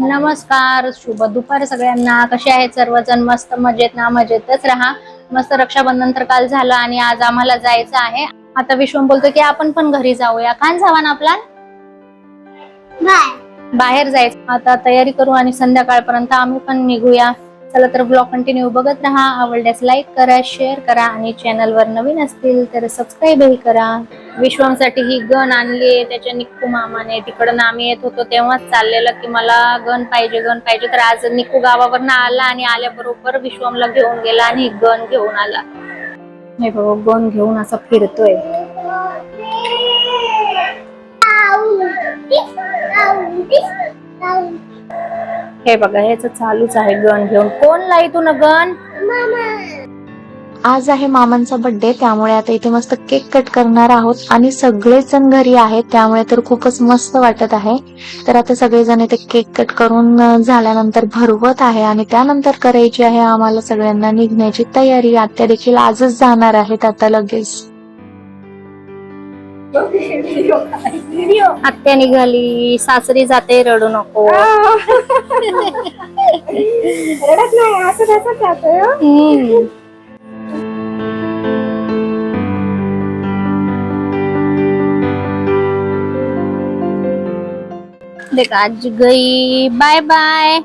नमस्कार शुभ दुपार सगळ्यांना. कसे आहेत सर्वजण? मस्त मजेत ना मजेतच राहा. मस्त रक्षाबंधन तर काल झालं आणि आज आम्हाला जायचं आहे. आता विश्वम बोलतो की आपण पण घरी जाऊया. खान जावा ना आपला? बाहेर जायचं. आता तयारी करू आणि संध्याकाळपर्यंत आम्ही पण निघूया. चला तर ब्लॉग कंटिन्यू बघत राहा. आवडल्यास लाईक करा शेअर करा आणि चॅनल वर नवीन असतील तर सबस्क्राईबही करा. विश्वमसाठी ही गण आणली त्याच्या निक्कू मामाने तिकडं आम्ही येत होतो तेव्हाच चाललेलं की मला गण पाहिजे गण पाहिजे. तर आज निक्कू गावावरनं आला आणि आल्याबरोबर विश्वमला घेऊन गेला आणि गण घेऊन आला. हे बाबा गण घेऊन असा फिरतोय. हे बघा ह्याच चालूच आहे गण घेऊन. कोण लाई तू न गन आज आहे मामांचा बर्थडे त्यामुळे आता इथे मस्त केक कट करणार आहोत. आणि सगळेच जण घरी आहेत त्यामुळे तर खूपच मस्त वाटत आहे. तर आता सगळेजण इथे केक कट करून झाल्यानंतर भरवत आहे. आणि त्यानंतर करायची आहे आम्हाला सगळ्यांना निघण्याची तयारी. आत्या देखील आजच जाणार आहेत आता लगेच. आत्या निघाली. सासरी जाते रडू नको. रडत नाही असं देख आज गई। बाय बाय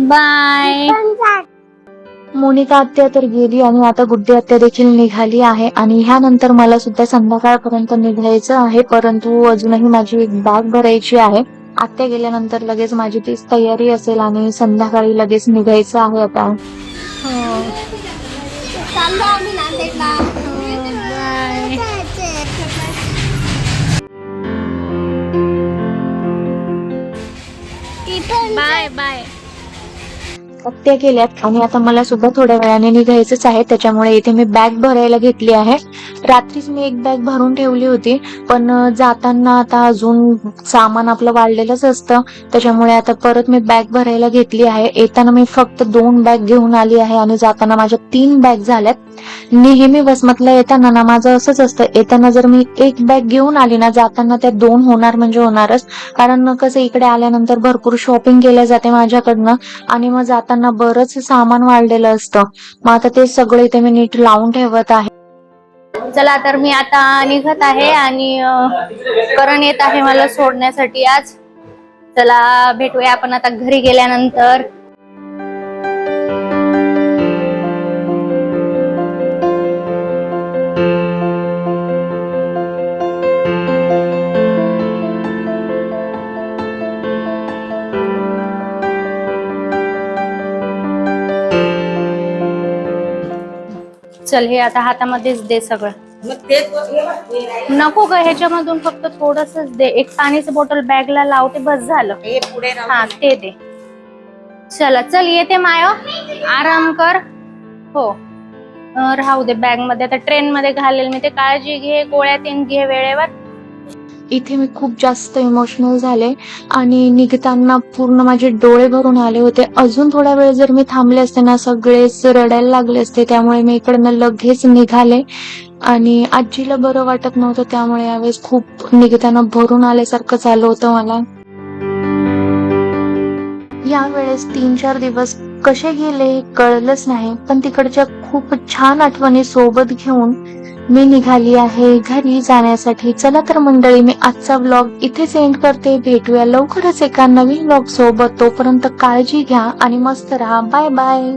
बाय मोनिका आत्या तर गेली आणि आता गुड्डी आत्या देखील निघाली आहे आणि ह्यानंतर मला सुद्धा संध्याकाळपर्यंत निघायचं आहे परंतु अजूनही माझी एक बॅग भरायची आहे. आत्या गेल्यानंतर लगेच माझी तीच तयारी असेल आणि संध्याकाळी लगेच निघायचं आहे आता. Bye bye. त्या गेल्यात आणि आता मला सुद्धा थोड्या वेळाने निघायचंच आहे. त्याच्यामुळे इथे मी बॅग भरायला घेतली आहे. रात्रीच मी एक बॅग भरून ठेवली होती पण जाताना आता अजून सामान आपलं वाढलेलंच असतं त्याच्यामुळे आता परत मी बॅग भरायला घेतली आहे. येताना मी फक्त दोन बॅग घेऊन आली आहे आणि जाताना माझ्या तीन बॅग झाल्यात. नेहमी वसमतला येताना ना माझं असंच असतं. येताना जर मी एक बॅग घेऊन आली ना जाताना त्या दोन होणार म्हणजे होणारच. कारण कसं इकडे आल्यानंतर भरपूर शॉपिंग केल्या जाते माझ्याकडनं आणि मग जाताना बरंच सामान वाढलेलं असतं. मग आता ते सगळं इथे मी नीट लावून ठेवत आहे. चला तर मी आता निघत आहे आणि करण येत आहे मला सोडण्यासाठी आज. चला भेटूया आपण आता घरी गेल्यानंतर. चल हे आता हातामध्येच दे सगळं. नको ग ह्याच्यामधून फक्त थोडस दे. एक पाणीचं बॉटल बॅगला लावते बस झालं. हा ते दे. चला चल येते माय. आराम कर. हो. राहू दे बॅगमध्ये. आता ट्रेन मध्ये घालेल मी. ते काळजी घे गोळ्या तीन घे वेळेवर. इथे मी खूप जास्त इमोशनल झाले आणि निघताना पूर्ण माझे डोळे भरून आले होते. अजून थोडा वेळ जर मी थांबले असते ना सगळेच रडायला लागले असते त्यामुळे मी इकडनं लगेच निघाले. आणि आजीला बरं वाटत नव्हतं त्यामुळे यावेळेस खूप निघताना भरून आल्यासारखं झालं होतं मला. यावेळेस तीन चार दिवस कसे गेले हे कळलंच नाही पण तिकडच्या खूप छान आठवणी सोबत घेऊन मी निघाली आहे घरी जाण्यासाठी. चला तर मंडळी मी आजचा व्लॉग इथेच एंड करते. भेटूया लवकरच एका नवीन व्लॉग सोबत. तोपर्यंत काळजी घ्या आणि मस्त राहा. Bye bye